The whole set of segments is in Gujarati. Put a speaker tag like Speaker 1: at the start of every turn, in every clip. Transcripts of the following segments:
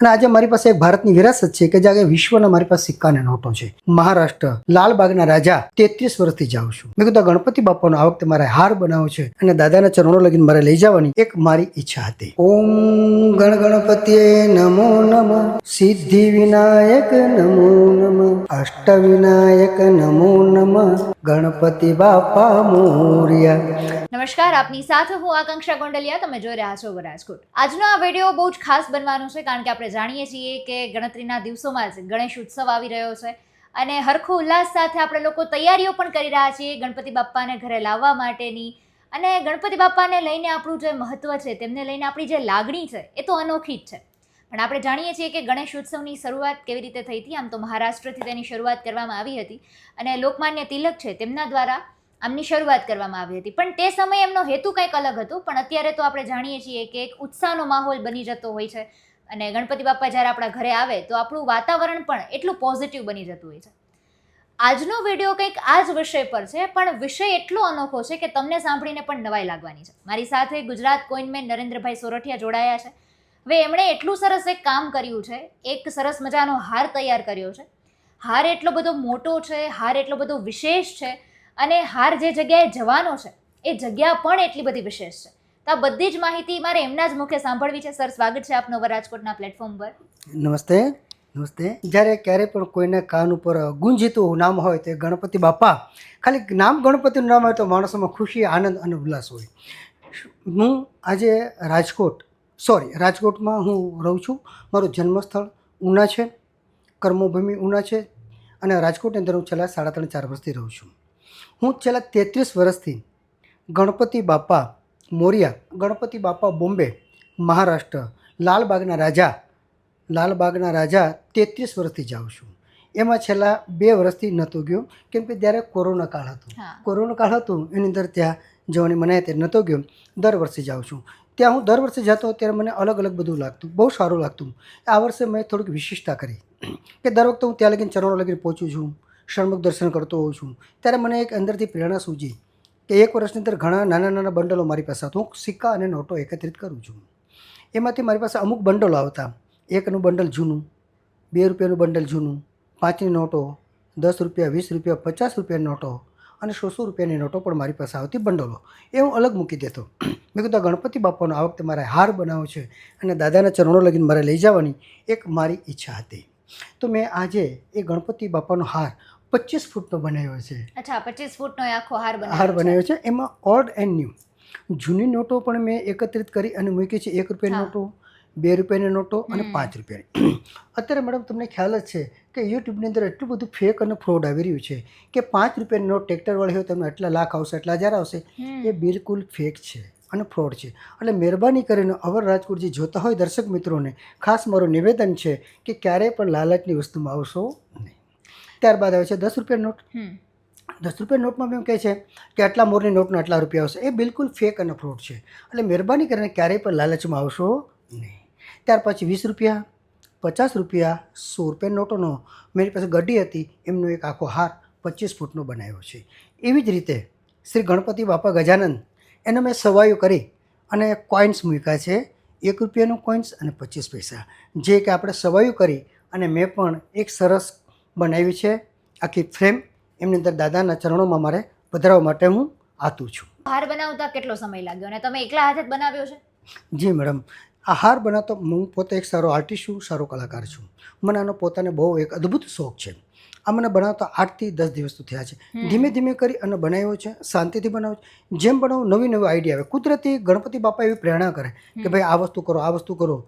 Speaker 1: અને આજે મારી પાસે એક ભારતની વિરાસત છે કે જે વિશ્વના મારી પાસે સિક્કાના નોટો છે. મહારાષ્ટ્ર, લાલબાગના રાજા તેત્રીસ વર્ષથી જાઉં છું. મેં કીધું ગણપતિ બાપાનો આ વખતે મારે હાર બનાવવો છે અને દાદાના ચરણો લગીને મારે લઈ જવાની એક મારી ઈચ્છા હતી. ઓમ ગણ ગણપતિ નમો નમ, સિદ્ધિ વિનાયક નમો નમ, અષ્ટ વિનાયક નમો નમ, ગણપતિ બાપા મોર્યા.
Speaker 2: નમસ્કાર, આપની સાથે હું આકાંક્ષા ગોંડલિયા, તમે જોઈ રહ્યા છો રાજકોટ આજનો આ વીડિયો બહુ જ ખાસ બનવાનો છે, કારણ કે આપણે જાણીએ છીએ કે ગણતરીના દિવસોમાં જ ગણેશ ઉત્સવ આવી રહ્યો છે અને હરખો ઉલ્લાસ સાથે આપણે લોકો તૈયારીઓ પણ કરી રહ્યા છીએ ગણપતિ બાપ્પાને ઘરે લાવવા માટેની. અને ગણપતિ બાપ્પાને લઈને આપણું જે મહત્વ છે, તેમને લઈને આપણી જે લાગણી છે, એ તો અનોખી જ છે. પણ આપણે જાણીએ છીએ કે ગણેશ ઉત્સવની શરૂઆત કેવી રીતે થઈ હતી, આમ તો મહારાષ્ટ્રથી તેની શરૂઆત કરવામાં આવી હતી. અને લોકમાન્ય તિલક છે, તેમના દ્વારા આમની શરૂઆત કરવામાં આવી હતી. પણ તે સમયે એમનો હેતુ કંઈક અલગ હતો. પણ અત્યારે તો આપણે જાણીએ છીએ કે એક ઉત્સાહનો માહોલ બની જતો હોય છે. અને ગણપતિ બાપ્પા જ્યારે આપણા ઘરે આવે તો આપણું વાતાવરણ પણ એટલું પોઝિટિવ બની જતું હોય છે. આજનો વીડિયો કંઈક આ જ વિષય પર છે, પણ વિષય એટલો અનોખો છે કે તમને સાંભળીને પણ નવાઈ લાગવાની છે. મારી સાથે ગુજરાત કોઈનમેન નરેન્દ્રભાઈ સોરઠિયા જોડાયા છે. હવે એમણે એટલું સરસ એક કામ કર્યું છે. એક સરસ મજાનો હાર તૈયાર કર્યો છે. હાર એટલો બધો મોટો છે, હાર એટલો બધો વિશેષ છે. અને હાર જે જગ્યાએ જવાનો છે, એ જગ્યા પણ એટલી બધી વિશેષ છે. તો આ બધી જ માહિતી મારે એમના જ મુખે સાંભળવી છે. સર, સ્વાગત છે આપનો રાજકોટના પ્લેટફોર્મ પર.
Speaker 1: નમસ્તે નમસ્તે. જ્યારે ક્યારે પણ કોઈને કાન ઉપર ગુંજીતું નામ હોય તો ગણપતિ બાપા, ખાલી નામ ગણપતિનું નામ હોય તો માણસોમાં ખુશી, આનંદ અને ઉલ્લાસ હોય. હું આજે રાજકોટ સોરી રાજકોટમાં હું રહું છું. મારું જન્મસ્થળ ઉના છે, કર્મભૂમિ ઉના છે અને રાજકોટની અંદર હું છેલ્લા સાડા ત્રણ ચાર વર્ષથી રહું છું. હું છેલ્લા તેત્રીસ વર્ષથી ગણપતિ બાપા મોરિયા ગણપતિ બાપા બોમ્બે મહારાષ્ટ્ર લાલબાગના રાજા લાલબાગના રાજા તેત્રીસ વર્ષથી જાઉં છું. એમાં છેલ્લા બે વર્ષથી નહોતો ગયો કેમ કે ત્યારે કોરોના કાળ હતો. કોરોના કાળ હતો એની અંદર ત્યાં જવાની મનાય તે નહોતો ગયો. દર વર્ષે જાઉં છું. ત્યાં હું દર વર્ષે જતો ત્યારે મને અલગ અલગ બધું લાગતું બહુ સારું લાગતું. આ વર્ષે મેં થોડીક વિશિષ્ટતા કરી કે દર વખતે હું ત્યાં લગીને ચરણો લગીને પહોંચું છું. ષણમુખ દર્શન કરતો હોઉં છું. ત્યારે મને એક અંદરથી પ્રેરણા સૂજી કે એક વર્ષની અંદર ઘણા નાના નાના બંડલો મારી પાસે હતા. હું સિક્કા અને નોટો એકત્રિત કરું છું. એમાંથી મારી પાસે અમુક બંડલો આવતા. એકનું બંડલ જૂનું, બે રૂપિયાનું બંડલ જૂનું, પાંચની નોટો, દસ રૂપિયા, વીસ રૂપિયા, પચાસ રૂપિયાની નોટો અને સો સો રૂપિયાની નોટો પણ મારી પાસે આવતી બંડલો. એ હું અલગ મૂકી દેતો. મેં કીધું ગણપતિ બાપાનો આ વખતે મારે હાર બનાવો છે અને દાદાના ચરણો લગીને મારે લઈ જવાની એક મારી ઈચ્છા હતી. તો મેં આજે એ ગણપતિ બાપાનો હાર પચીસ ફૂટનો બનાવ્યો છે.
Speaker 2: અચ્છા પચીસ ફૂટનો આખો હાર
Speaker 1: હાર
Speaker 2: બનાવ્યો છે.
Speaker 1: બનાવ્યો છે. એમાં ઓલ્ડ એન્ડ ન્યૂ જૂની નોટો પણ મેં એકત્રિત કરી અને મૂકી છે. એક રૂપિયાની નોટો બે રૂપિયાની નોટો અને પાંચ રૂપિયાની. અત્યારે મેડમ તમને ખ્યાલ જ છે કે યુટ્યુબની અંદર એટલું બધું ફેક અને ફ્રોડ આવી રહ્યું છે કે પાંચ રૂપિયાની નોટ ટ્રેક્ટરવાળી હોય તમને એટલા લાખ આવશે એટલા હજાર આવશે. એ બિલકુલ ફેક છે અને ફ્રોડ છે. એટલે મહેરબાની કરીને અવર રાજકોટ જે જોતા હોય દર્શક મિત્રોને ખાસ મારું નિવેદન છે કે ક્યારેય પણ લાલચની વસ્તુમાં આવશો નહીં. ત્યારબાદ આવે છે દસ રૂપિયા નોટ. દસ રૂપિયા નોટમાં એમ કહે છે કે આટલા મોરની નોટનો આટલા રૂપિયા આવશે. એ બિલકુલ ફેક અને ફ્રોડ છે. એટલે મહેરબાની કરીને ક્યારેય પણ લાલચમાં આવશો નહીં. ત્યાર પછી વીસ રૂપિયા પચાસ રૂપિયા સો રૂપિયા નોટોનો મારી પાસે ગઢી હતી. એમનો એક આખો હાર પચીસ ફૂટનો બનાવ્યો છે. એવી જ રીતે શ્રી ગણપતિ બાપા ગજાનંદ એને મેં સવાયો કરી અને કોઇન્સ મૂક્યા છે. એક રૂપિયાનું કોઇન્સ અને પચીસ પૈસા. જે કે આપણે સવાયું કરી અને મેં પણ એક સરસ બનાવી છે. આખી ફ્રેમ એમની અંદર દાદાના ચરણોમાં મારે પધરાવવા માટે હું આતું છું.
Speaker 2: હાર બનાવતા કેટલો સમય લાગ્યો અને તમે એકલા હાથે જ બનાવ્યો છે?
Speaker 1: જી મેડમ આ હાર બનાવતો હું પોતે એક સારો આર્ટિસ્ટ છું સારો કલાકાર છું. મને આનો પોતાને બહુ એક અદ્ભુત શોખ છે. આ મને બનાવતા આઠથી દસ દિવસ તો થયા છે. ધીમે ધીમે કરી અને બનાવ્યો છે શાંતિથી બનાવ્યો છે. જેમ બનાવું નવી નવી આઈડિયા આવે. કુદરતી ગણપતિ બાપા એવી પ્રેરણા કરે કે ભાઈ આ વસ્તુ કરો આ વસ્તુ કરો.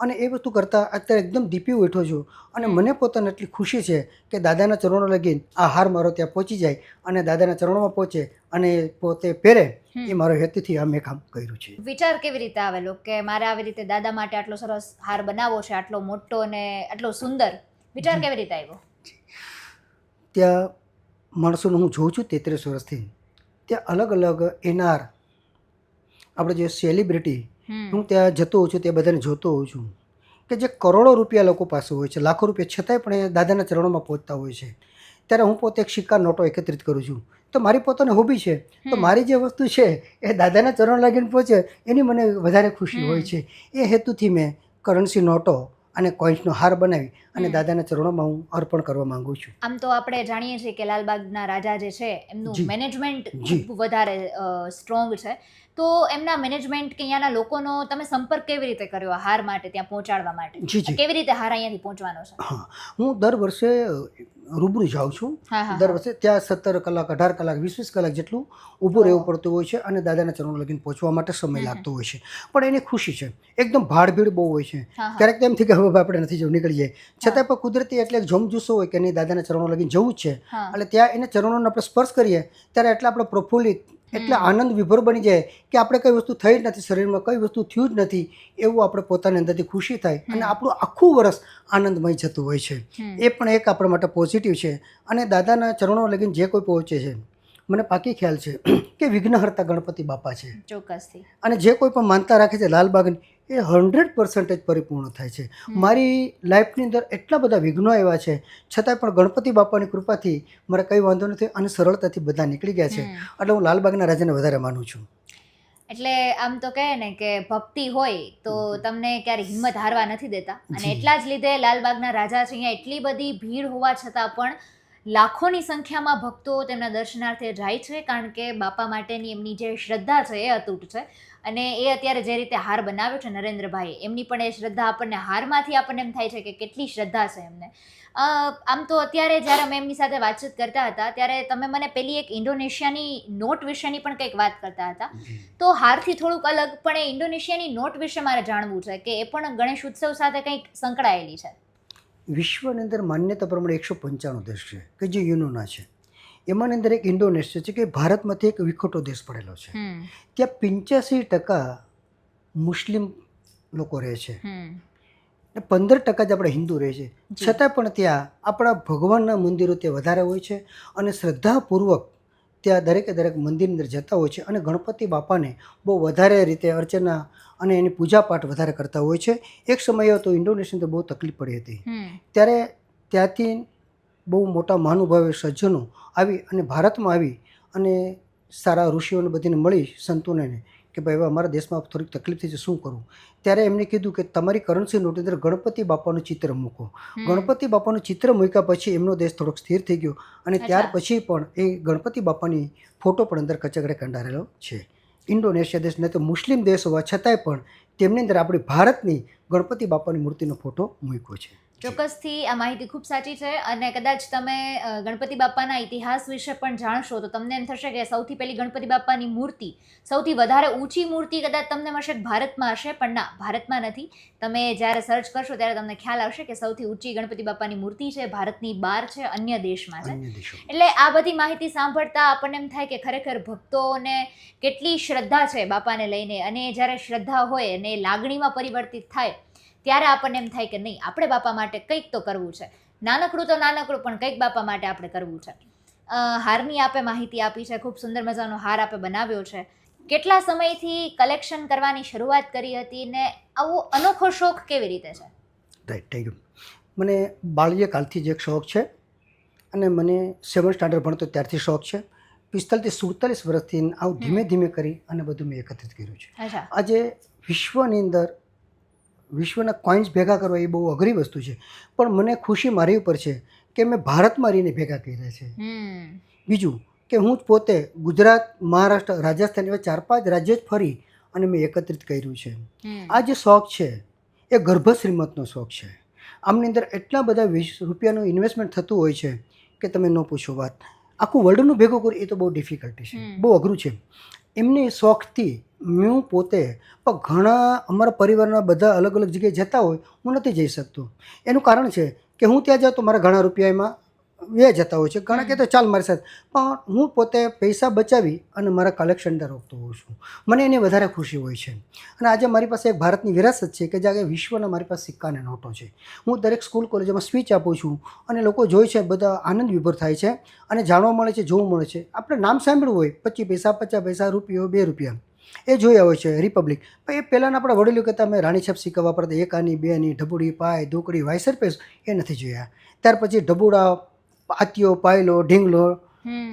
Speaker 1: અને એ વસ્તુ કરતાં અત્યારે એકદમ દીપી બેઠો છું. અને મને પોતાને એટલી ખુશી છે કે દાદાના ચરણો લગીને આ હાર મારો ત્યાં પહોંચી જાય અને દાદાના ચરણોમાં પહોંચે અને પોતે પહેરે એ મારો હેતુથી આ મેં કામ કર્યું છે.
Speaker 2: વિચાર કેવી રીતે આવેલો? કે મારે આવી રીતે દાદા માટે આટલો સરસ હાર બનાવવો છે આટલો મોટો અને આટલો સુંદર? વિચાર કેવી રીતે આવ્યો?
Speaker 1: ત્યાં માણસોને હું જોઉં છું તેત્રીસ વર્ષથી. ત્યાં અલગ અલગ એનાર આપણે જે સેલિબ્રિટી. હું ત્યાં જતો હોઉં છું તે બધાને જોતો હોઉં છું. કે જે કરોડો રૂપિયા લોકો પાસે હોય છે લાખો રૂપિયા છતાંય પણ એ દાદાના ચરણોમાં પહોંચતા હોય છે. ત્યારે હું પોતે એક શિકાર નોટો એકત્રિત કરું છું. તો મારી પોતાની હોબી છે. તો મારી જે વસ્તુ છે એ દાદાના ચરણ લાગીને પહોંચે એની મને વધારે ખુશી હોય છે. એ હેતુથી મેં કરન્સી નોટો અને કોઈન્સનો હાર બનાવી અને દાદાના ચરણોમાં હું અર્પણ કરવા માંગુ છું.
Speaker 2: આમ તો આપણે જાણીએ છીએ કે લાલબાગના રાજા જે છે એમનું મેનેજમેન્ટ ખૂબ વધારે સ્ટ્રોંગ છે. તો એમના મેનેજમેન્ટ કે અહીંયાના લોકોનો તમે સંપર્ક કેવી રીતે કર્યો હાર માટે ત્યાં પહોંચાડવા માટે? કેવી રીતે હાર અહીંયાથી પહોંચવાનો છે?
Speaker 1: હા. હું દર વર્ષે રૂબરૂ જાઉં છું. દર વર્ષે ત્યાં સત્તર કલાક અઢાર કલાક વીસ વીસ કલાક જેટલું ઊભું રહેવું પડતું હોય છે અને દાદાના ચરણો લગીને પહોંચવા માટે સમય લાગતો હોય છે. પણ એની ખુશી છે. એકદમ ભાડભીડ બહુ હોય છે. ક્યારેક એમ થી કે હવે આપણે નથી જવું નીકળી જાય છતાં પણ કુદરતી એટલે એક હોય કે નહીં દાદાના ચરણો લગીને જવું જ છે. એટલે ત્યાં એને ચરણોને આપણે સ્પર્શ કરીએ ત્યારે એટલા આપણે પ્રફુલ્લિત એટલે આનંદ વિભોર બની જાય કે આપણે કઈ વસ્તુ થઈ જ નથી શરીરમાં કઈ વસ્તુ થયું જ નથી એવું આપણે પોતાની અંદરથી ખુશી થાય અને આપણું આખું વર્ષ આનંદમય જતું હોય છે. એ પણ એક આપણા માટે પોઝિટિવ છે અને દાદાના ચરણો લગીને જે કોઈ પહોંચે છે મને પાકી ખ્યાલ છે કે વિઘ્નહર્તા ગણપતિ બાપા છે.
Speaker 2: ચોક્કસથી.
Speaker 1: અને જે કોઈ પણ માનતા રાખે છે લાલબાગની એ હંડ્રેડ પર્સન્ટેજ પરિપૂર્ણ થાય છે. મારી લાઈફની અંદર એટલા બધા વિઘ્નો આવ્યા છે છતાંય પણ ગણપતિ બાપાની કૃપાથી મારે કંઈ વાંધો નથી અને સરળતાથી બધા નીકળી ગયા છે. એટલે હું લાલબાગના રાજાને વધારે માનું છું.
Speaker 2: એટલે આમ તો કહે ને કે ભક્તિ હોય તો તમને ક્યારે હિંમત હારવા નથી દેતા. અને એટલા જ લીધે લાલબાગના રાજા છે અહીંયા એટલી બધી ભીડ હોવા છતાં પણ લાખોની સંખ્યામાં ભક્તો તેમના દર્શનાર્થે જાય છે કારણ કે બાપા માટેની એમની જે શ્રદ્ધા છે એ અતૂટ છે. અને એ અત્યારે જે રીતે હાર બનાવ્યો છે નરેન્દ્રભાઈ એમની પણ એ શ્રદ્ધા આપણને હારમાંથી આપણને એમ થાય છે કે કેટલી શ્રદ્ધા છે એમને. આમ તો અત્યારે જ્યારે અમે એમની સાથે વાતચીત કરતા હતા ત્યારે તમે મને પેલી એક ઇન્ડોનેશિયાની નોટ વિશેની પણ કંઈક વાત કરતા હતા. તો હારથી થોડુંક અલગ પણ એ ઇન્ડોનેશિયાની નોટ વિશે મારે જાણવું છે કે એ પણ ગણેશ ઉત્સવ સાથે કંઈક સંકળાયેલી છે.
Speaker 1: વિશ્વની અંદર માન્યતા પ્રમાણે એકસો પંચાણું દેશ છે કે જે યુનોના છે. એમાંની અંદર એક ઇન્ડોનેશિયા છે કે ભારતમાંથી એક વિખોટો દેશ પડેલો છે. ત્યાં પંચ્યાસી ટકા મુસ્લિમ લોકો રહે છે. ને પંદર ટકા જ આપણે હિન્દુ રહે છે. છતાં પણ ત્યાં આપણા ભગવાનના મંદિરો ત્યાં વધારે હોય છે અને શ્રદ્ધાપૂર્વક ત્યાં દરેકે દરેક મંદિરની અંદર જતા હોય છે અને ગણપતિ બાપાને બહુ વધારે રીતે અર્ચના અને એની પૂજાપાઠ વધારે કરતા હોય છે. એક સમય હતો ઇન્ડોનેશિયાની અંદર બહુ તકલીફ પડી હતી. ત્યારે ત્યાંથી બહુ મોટા મહાનુભાવે સજ્જનો આવી અને ભારતમાં આવી અને સારા ઋષિઓને બધીને મળી સંતોને કે ભાઈ હવે અમારા દેશમાં થોડીક તકલીફ થઈ છે શું કરવું ત્યારે એમને કીધું કે તમારી કરન્સી નોટની અંદર ગણપતિ બાપાનું ચિત્ર મૂકો. ગણપતિ બાપાનું ચિત્ર મૂક્યા પછી એમનો દેશ થોડોક સ્થિર થઈ ગયો અને ત્યાર પછી પણ એ ગણપતિ બાપાની ફોટો પણ અંદર કચકડે કંડારેલો છે. ઇન્ડોનેશિયા દેશ ને તો મુસ્લિમ દેશ હોવા છતાંય પણ તેમની અંદર આપણી ભારતની ગણપતિ બાપાની મૂર્તિનો ફોટો મૂક્યો છે.
Speaker 2: ચોક્કસથી આ માહિતી ખૂબ સાચી છે અને કદાચ તમે ગણપતિ બાપાના ઇતિહાસ વિશે પણ જાણશો તો તમને એમ થશે કે સૌથી પહેલી ગણપતિ બાપાની મૂર્તિ સૌથી વધારે ઊંચી મૂર્તિ કદાચ તમને મળશે ભારતમાં હશે પણ ના ભારતમાં નથી. તમે જ્યારે સર્ચ કરશો ત્યારે તમને ખ્યાલ આવશે કે સૌથી ઊંચી ગણપતિ બાપાની મૂર્તિ છે ભારતની બહાર છે અન્ય દેશમાં છે. એટલે આ બધી માહિતી સાંભળતા આપણને એમ થાય કે ખરેખર ભક્તોને કેટલી શ્રદ્ધા છે બાપાને લઈને અને જ્યારે શ્રદ્ધા હોય અને એ લાગણીમાં પરિવર્તિત થાય ત્યારે આપણને એમ થાય કે નહીં આપણે બાપા માટે કંઈક તો કરવું છે. નાનકડું તો નાનકડું પણ કંઈક બાપા માટે આપણે કરવું છે. હારની આપે માહિતી આપી છે ખૂબ સુંદર મજાનો હાર આપે બનાવ્યો છે. કેટલા સમયથી કલેક્શન કરવાની શરૂઆત કરી હતી ને આવો અનોખો શોખ કેવી રીતે છે?
Speaker 1: રાઈટ થેન્ક યુ મને બાળ્યકાલથી જ એક શોખ છે અને મને સેવન સ્ટાન્ડર્ડ ભણતો ત્યારથી શોખ છે. પિસ્તાલીસ સુડતાલીસ વર્ષથી આવું ધીમે ધીમે કરી અને બધું મેં એકત્રિત કર્યું છે.
Speaker 2: અચ્છા.
Speaker 1: આજે વિશ્વની અંદર વિશ્વના કોઈન્સ ભેગા કરવા એ બહુ અઘરી વસ્તુ છે. પણ મને ખુશી મારી ઉપર છે કે મેં ભારતમાં રહીને ભેગા કર્યા છે. બીજું કે હું જ પોતે ગુજરાત મહારાષ્ટ્ર રાજસ્થાન એવા ચાર પાંચ રાજ્ય જ ફરી અને મેં એકત્રિત કર્યું છે. આ જે શોખ છે એ ગર્ભ શ્રીમતનો શોખ છે. આમની અંદર એટલા બધા વીસ રૂપિયાનું ઇન્વેસ્ટમેન્ટ થતું હોય છે કે તમે ન પૂછો વાત. આખું વર્લ્ડનું ભેગું કરું એ તો બહુ ડિફિકલ્ટી છે. બહુ અઘરું છે. એમની શોખથી હું પોતે પણ ઘણા અમારા પરિવારના બધા અલગ અલગ જગ્યાએ જતા હોય હું નથી જઈ શકતો. એનું કારણ છે કે હું ત્યાં જાઉં તો મારા ઘણા રૂપિયા એમાં વ્યા જતા હોય છે. ઘણા. કહેતા ચાલ મારી સાથે. પણ હું પોતે પૈસા બચાવી અને મારા કલેક્શન રોકતો હોઉં છું. મને એની વધારે ખુશી હોય છે. અને આજે મારી પાસે એક ભારતની વિરાસત છે કે જ્યાં વિશ્વના મારી પાસે સિક્કા અને નોટો છે. હું દરેક સ્કૂલ કોલેજમાં સ્પીચ આપું છું અને લોકો જોઈ છે બધા આનંદ વિભોર થાય છે અને જાણવા મળે છે જોવું મળે છે. આપણે નામ સાંભળ્યું હોય પચીસ પૈસા પચાસ પૈસા રૂપિયો બે રૂપિયા. એ જોયા હોય છે રિપબ્લિક. પણ એ પહેલાંના આપણા વડીલો કહેતા અમે રાણી છપ સિક્કા વાપરતા એક આની બે આની ઢબુડી પાય દુકડી વાયસર પેસ એ નથી જોયા. ત્યાર પછી ઢબુડા આતિયો પાયલો ઢીંગલો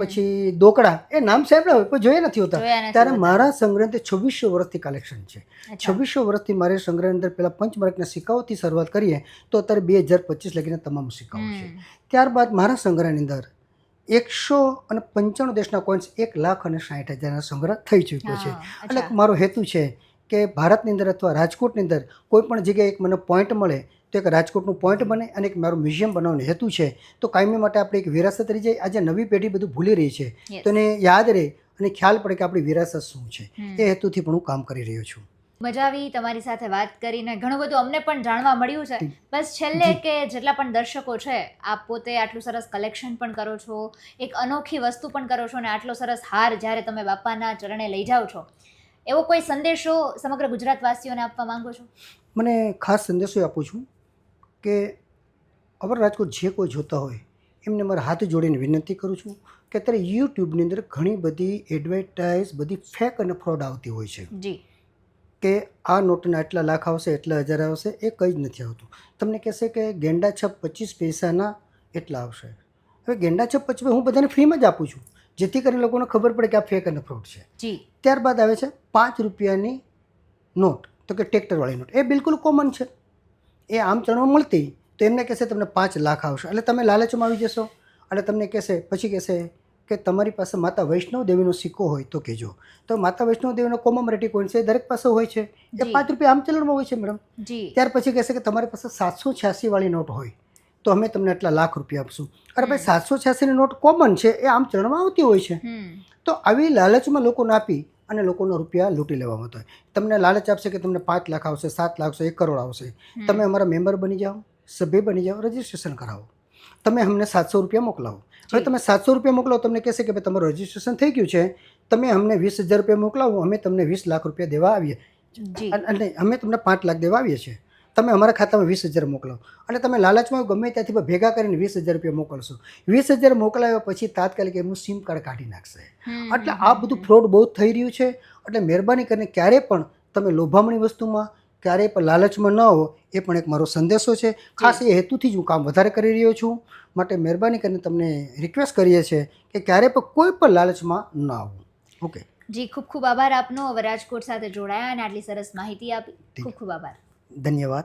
Speaker 1: પછી દોકડા એ નામ સાંભળ્યા હોય પણ જોયા નથી હોતા. ત્યારે મારા સંગ્રહ તે છવ્વીસો વર્ષથી કલેક્શન છે. છવ્વીસો વર્ષથી મારે સંગ્રહ અંદર પહેલાં પંચમાર્કના સિક્કાઓથી શરૂઆત કરીએ તો અત્યારે બે હજાર પચીસ લગીને તમામ સિક્કાઓ છે. ત્યારબાદ મારા સંગ્રહની અંદર એકસો અને પંચાણું દેશના કોઈન્સ એક લાખ અને સાઠ હજારનો સંગ્રહ થઈ ચૂક્યો છે. એટલે મારો હેતુ છે કે ભારતની અંદર અથવા રાજકોટની અંદર કોઈ પણ જગ્યાએ એક મને પોઈન્ટ મળે તો એક રાજકોટનું પોઈન્ટ બને અને એક મારું મ્યુઝિયમ બનાવવાનો હેતુ છે. તો કાયમી માટે આપણે એક વિરાસત રહી જાય આજે નવી પેઢી બધું ભૂલી રહી છે. તો એને યાદ રહે અને ખ્યાલ પડે કે આપણી વિરાસત શું છે. એ હેતુથી પણ હું કામ કરી રહ્યો છું.
Speaker 2: મજા આવી તમારી સાથે વાત કરીને. ઘણું બધું અમને પણ જાણવા મળ્યું છે. બસ છેલ્લે કે જેટલા પણ દર્શકો છે આપ પોતે આટલું સરસ કલેક્શન પણ કરો છો એક અનોખી વસ્તુ પણ કરો છો અને આટલો સરસ હાર જ્યારે તમે બાપાના ચરણે લઈ જાઓ છો. એવો કોઈ સંદેશો સમગ્ર ગુજરાતવાસીઓને આપવા માંગો છો?
Speaker 1: મને ખાસ સંદેશો આપું છું કે અવર રાજકોટ જે કોઈ જોતા હોય એમને મારા હાથ જોડીને વિનંતી કરું છું કે અત્યારે યુટ્યુબની અંદર ઘણી બધી એડવર્ટાઇઝ બધી ફેક અને ફ્રોડ આવતી હોય છે.
Speaker 2: જી.
Speaker 1: કે આ નોટના એટલા લાખ આવશે એટલા હજાર આવશે એ કંઈ જ નથી આવતું. તમને કહેશે કે ગેંડા છપ પચીસ પૈસાના એટલા આવશે. હવે ગેંડા છપ પચીસ હું બધાને ફ્રીમાં જ આપું છું જેથી કરીને લોકોને ખબર પડે કે આ ફેક અને ફ્રોડ છે.
Speaker 2: જી.
Speaker 1: ત્યારબાદ આવે છે પાંચ રૂપિયાની નોટ તો કે ટ્રેક્ટરવાળી નોટ. એ બિલકુલ કોમન છે. એ આમ ચણવા મળતી તો એમને કહેશે તમને પાંચ લાખ આવશે. એટલે તમે લાલચમાં આવી જશો. એટલે તમને કહેશે પછી કહેશે કે તમારી પાસે માતા વૈષ્ણવ દેવીનો સિક્કો હોય તો કહેજો. તો માતા વૈષ્ણવ દેવીનો કોમોમરેટી કોઈન છે? દરેક પાસે હોય છે. એ પાંચ રૂપિયા આમ ચલણમાં હોય છે મેડમ. ત્યાર પછી કહેશે કે તમારી પાસે સાતસો છ્યાસી વાળી નોટ હોય તો અમે તમને એટલા લાખ રૂપિયા આપશું. અરે ભાઈ. સાતસો છ્યાસીની નોટ કોમન છે એ આમ ચલણમાં આવતી હોય છે. તો આવી લાલચમાં લોકોને આપી અને લોકોનો રૂપિયા લૂંટી લેવામાં હોય. તમને લાલચ આપશે કે તમને પાંચ લાખ આવશે સાત લાખ આવશે એક કરોડ આવશે. તમે અમારા મેમ્બર બની જાઓ સભ્ય બની જાઓ રજિસ્ટ્રેશન કરાવો. તમે અમને સાતસો રૂપિયા મોકલાવો. હવે તમે સાતસો રૂપિયા મોકલાવો તમને કહેશે કે ભાઈ તમારું રજીસ્ટ્રેશન થઈ ગયું છે તમે અમને વીસ હજાર રૂપિયા મોકલાવો અમે તમને વીસ લાખ રૂપિયા દેવા આવીએ. અને- અમે તમને પાંચ લાખ દેવા આવીએ છીએ. તમે અમારા ખાતામાં વીસ હજાર મોકલાવો. અને તમે લાલચમાં ગમે ત્યાંથી ભેગા કરીને વીસ હજાર રૂપિયા મોકલશો. વીસ હજાર મોકલાવ્યા પછી તાત્કાલિક એમનું સિમ કાર્ડ કાઢી નાખશે. એટલે આ બધું ફ્રોડ બહુ થઈ રહ્યું છે. એટલે મહેરબાની કરીને ક્યારે પણ તમે લોભામણી વસ્તુમાં ક્યારેય પણ લાલચમાં ન હો એ પણ એક મારો સંદેશો છે. ખાસ એ હેતુથી જ હું કામ વધારે કરી રહ્યો છું. માટે મહેરબાની કરીને તમને રિક્વેસ્ટ કરીએ છીએ કે ક્યારેય પણ કોઈ પણ લાલચમાં ન આવો. ઓકે.
Speaker 2: જી ખૂબ ખૂબ આભાર આપનો. હવે રાજકોટ સાથે જોડાયા અને આટલી સરસ માહિતી આપી. ખૂબ ખૂબ આભાર.
Speaker 1: ધન્યવાદ.